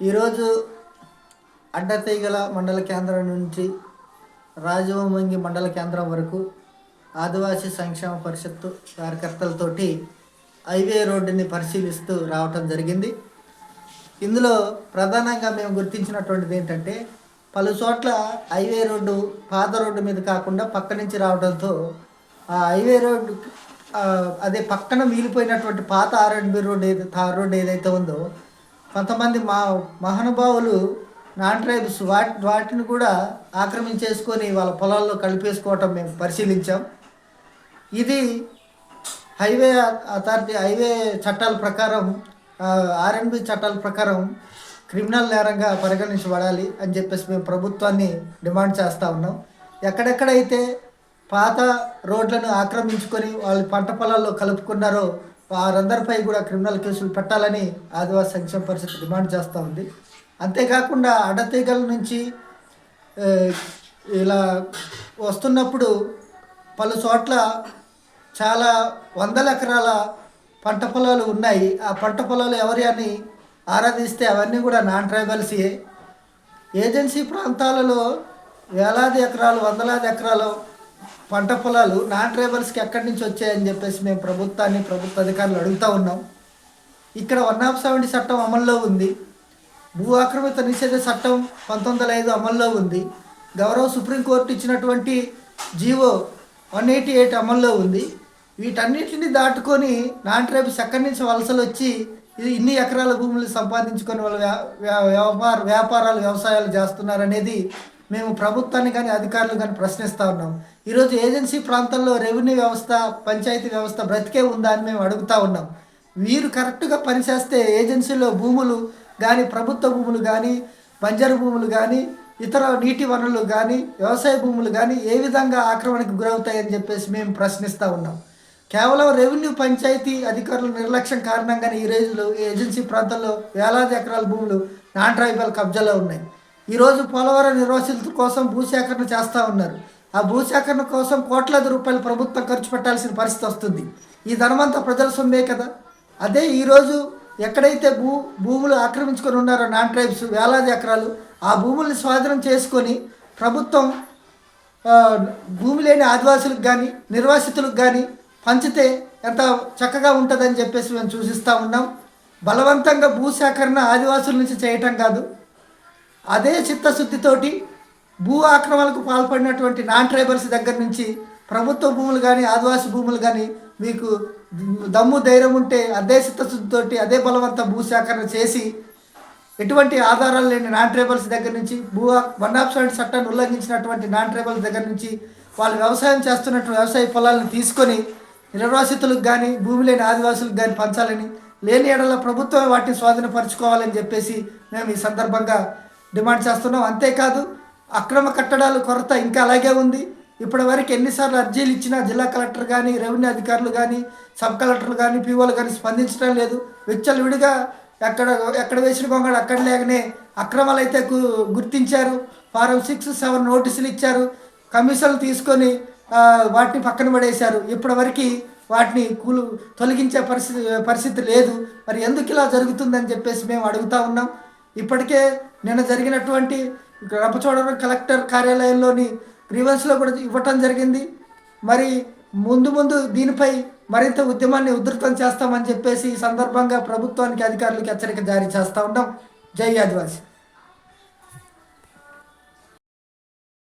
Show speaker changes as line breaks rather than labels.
ఈరోజు అడ్డతీగల మండల కేంద్రం నుంచి రాజవమంగి మండల కేంద్రం వరకు ఆదివాసీ సంక్షేమ పరిషత్తు కార్యకర్తలతోటి హైవే రోడ్డుని పరిశీలిస్తూ రావటం జరిగింది. ఇందులో ప్రధానంగా మేము గుర్తించినటువంటిది ఏంటంటే పలు చోట్ల హైవే రోడ్డు పాత రోడ్డు మీద కాకుండా పక్క నుంచి రావడంతో ఆ హైవే రోడ్డు అదే పక్కన మిగిలిపోయినటువంటి పాత ఆర్ఎండ్బి రోడ్ ఏది తార్ రోడ్ ఏదైతే ఉందో కొంతమంది మా మహానుభావులు నాన్ ట్రైబ్స్ వాటి వాటిని కూడా ఆక్రమించేసుకొని వాళ్ళ పొలాల్లో కలిపేసుకోవటం మేము పరిశీలించాం. ఇది హైవే అథారిటీ హైవే చట్టాల ప్రకారం ఆర్ఎన్బి చట్టాల ప్రకారం క్రిమినల్ నేరంగా పరిగణించబడాలి అని చెప్పేసి మేము ప్రభుత్వాన్ని డిమాండ్ చేస్తూ ఉన్నాం. ఎక్కడెక్కడైతే పాత రోడ్లను ఆక్రమించుకొని వాళ్ళు పంట పొలాల్లో కలుపుకున్నారో వారందరిపై కూడా క్రిమినల్ కేసులు పెట్టాలని ఆదివాసీ సంక్షేమ పరిషత్ డిమాండ్ చేస్తూ ఉంది. అంతేకాకుండా అడతీగల నుంచి ఇలా వస్తున్నప్పుడు పలు చోట్ల చాలా వందల ఎకరాల పంట పొలాలు ఉన్నాయి. ఆ పంట పొలాలు ఎవరి అని ఆరాధిస్తే అవన్నీ కూడా నాన్ ట్రైబల్సే ఏజెన్సీ ప్రాంతాలలో వేలాది ఎకరాలు వందలాది ఎకరాలు పంట పొలాలు నాన్ ట్రైబల్స్కి ఎక్కడి నుంచి వచ్చాయని చెప్పేసి మేము ప్రభుత్వాన్ని ప్రభుత్వ అధికారులు అడుగుతూ ఉన్నాం. ఇక్కడ వన్ ఆఫ్ సెవెంటీ చట్టం అమల్లో ఉంది. భూ ఆక్రమిత నిషేధ చట్టం పంతొమ్మిది వందల ఐదు అమల్లో ఉంది. గౌరవ సుప్రీంకోర్టు ఇచ్చినటువంటి జీవో వన్ ఎయిటీ ఎయిట్ అమల్లో ఉంది. వీటన్నిటిని దాటుకొని నాన్ ట్రైబ్స్ ఎక్కడి నుంచి వలసలు వచ్చి ఇది ఇన్ని ఎకరాల భూములు సంపాదించుకొని వాళ్ళు వ్యా- వ్యా- వ్యాపార వ్యాపారాలు వ్యవసాయాలు చేస్తున్నారనేది మేము ప్రభుత్వాన్ని కానీ అధికారులు కానీ ప్రశ్నిస్తూ ఉన్నాం. ఈరోజు ఏజెన్సీ ప్రాంతాల్లో రెవెన్యూ వ్యవస్థ పంచాయతీ వ్యవస్థ బ్రతికే ఉందా అని మేము అడుగుతూ ఉన్నాం. వీరు కరెక్ట్గా పనిచేస్తే ఏజెన్సీలో భూములు కానీ ప్రభుత్వ భూములు కానీ బంజరు భూములు కానీ ఇతర నీటి వనరులు కానీ వ్యవసాయ భూములు కానీ ఏ విధంగా ఆక్రమణకు గురవుతాయని చెప్పేసి మేము ప్రశ్నిస్తూ ఉన్నాం. కేవలం రెవెన్యూ పంచాయతీ అధికారుల నిర్లక్ష్యం కారణంగానే ఈ రోజులు ఈ ఏజెన్సీ ప్రాంతాల్లో వేలాది ఎకరాల భూములు నాన్ ట్రైబల్ కబ్జాలో ఉన్నాయి. ఈరోజు పోలవరం నిర్వాసితుల కోసం భూసేకరణ చేస్తూ ఉన్నారు. ఆ భూసేకరణ కోసం కోట్లాది రూపాయలు ప్రభుత్వం ఖర్చు పెట్టాల్సిన పరిస్థితి వస్తుంది. ఈ ధనమంతా ప్రజల సొమ్మే కదా? అదే ఈరోజు ఎక్కడైతే భూ భూములు ఆక్రమించుకొని ఉన్నారో నాన్ ట్రైబ్స్ వేలాది ఎకరాలు ఆ భూముల్ని స్వాధీనం చేసుకొని ప్రభుత్వం భూమి లేని ఆదివాసులకు కానీ నిర్వాసితులకు కానీ పంచితే ఎంత చక్కగా ఉంటుందని చెప్పేసి మేము సూచిస్తూ ఉన్నాం. బలవంతంగా భూసేకరణ ఆదివాసుల నుంచి చేయటం కాదు. అదే చిత్తశుద్ధితోటి భూ ఆక్రమణకు పాల్పడినటువంటి నాన్ ట్రైబల్స్ దగ్గర నుంచి ప్రభుత్వ భూములు కానీ ఆదివాసి భూములు కానీ మీకు దమ్ము ధైర్యం ఉంటే అదే చిత్తశుద్ధితోటి అదే బలవంత భూసేకరణ చేసి ఎటువంటి ఆధారాలు లేని నాన్ ట్రైబల్స్ దగ్గర నుంచి భూ వన్ ఆఫ్ సెవెన్ చట్టాన్ని ఉల్లంఘించినటువంటి నాన్ ట్రైబల్స్ దగ్గర నుంచి వాళ్ళు వ్యవసాయం చేస్తున్నటువంటి వ్యవసాయ పొలాలను తీసుకొని నిర్వాసితులకు కానీ భూమి లేని ఆదివాసులకు కానీ పంచాలని లేని ఏడల ప్రభుత్వం వాటిని స్వాధీనపరచుకోవాలని చెప్పేసి మేము ఈ సందర్భంగా డిమాండ్ చేస్తున్నాం అంతేకాదు అక్రమ కట్టడాలు కొరత ఇంకా అలాగే ఉంది. ఇప్పటి వరకు ఎన్నిసార్లు అర్జీలు ఇచ్చినా జిల్లా కలెక్టర్ కానీ రెవెన్యూ అధికారులు కానీ సబ్ కలెక్టర్లు కానీ పీఓలు కానీ స్పందించడం లేదు. విచ్చలు విడిగా ఎక్కడ ఎక్కడ వేసిన గొంగడు అక్కడ లేకనే అక్రమాలు అయితే గుర్తించారు. ఫారం సిక్స్ సెవెన్ నోటీసులు ఇచ్చారు. కమిషన్లు తీసుకొని వాటిని పక్కన పడేశారు. ఇప్పటివరకు వాటిని కూలు తొలగించే పరిస్థితి పరిస్థితి లేదు. మరి ఎందుకు ఇలా జరుగుతుందని చెప్పేసి మేము అడుగుతా ఉన్నాం. ఇప్పటికే నిన్న జరిగినటువంటి రంపచోడవరం కలెక్టర్ కార్యాలయంలోని గ్రీవెన్స్లో కూడా ఇవ్వటం జరిగింది. మరి ముందు ముందు దీనిపై మరింత ఉద్యమాన్ని ఉధృతం చేస్తామని చెప్పేసి ఈ సందర్భంగా ప్రభుత్వానికి అధికారులకు హెచ్చరిక జారీ చేస్తూ ఉన్నాం. జై ఆదివాసి.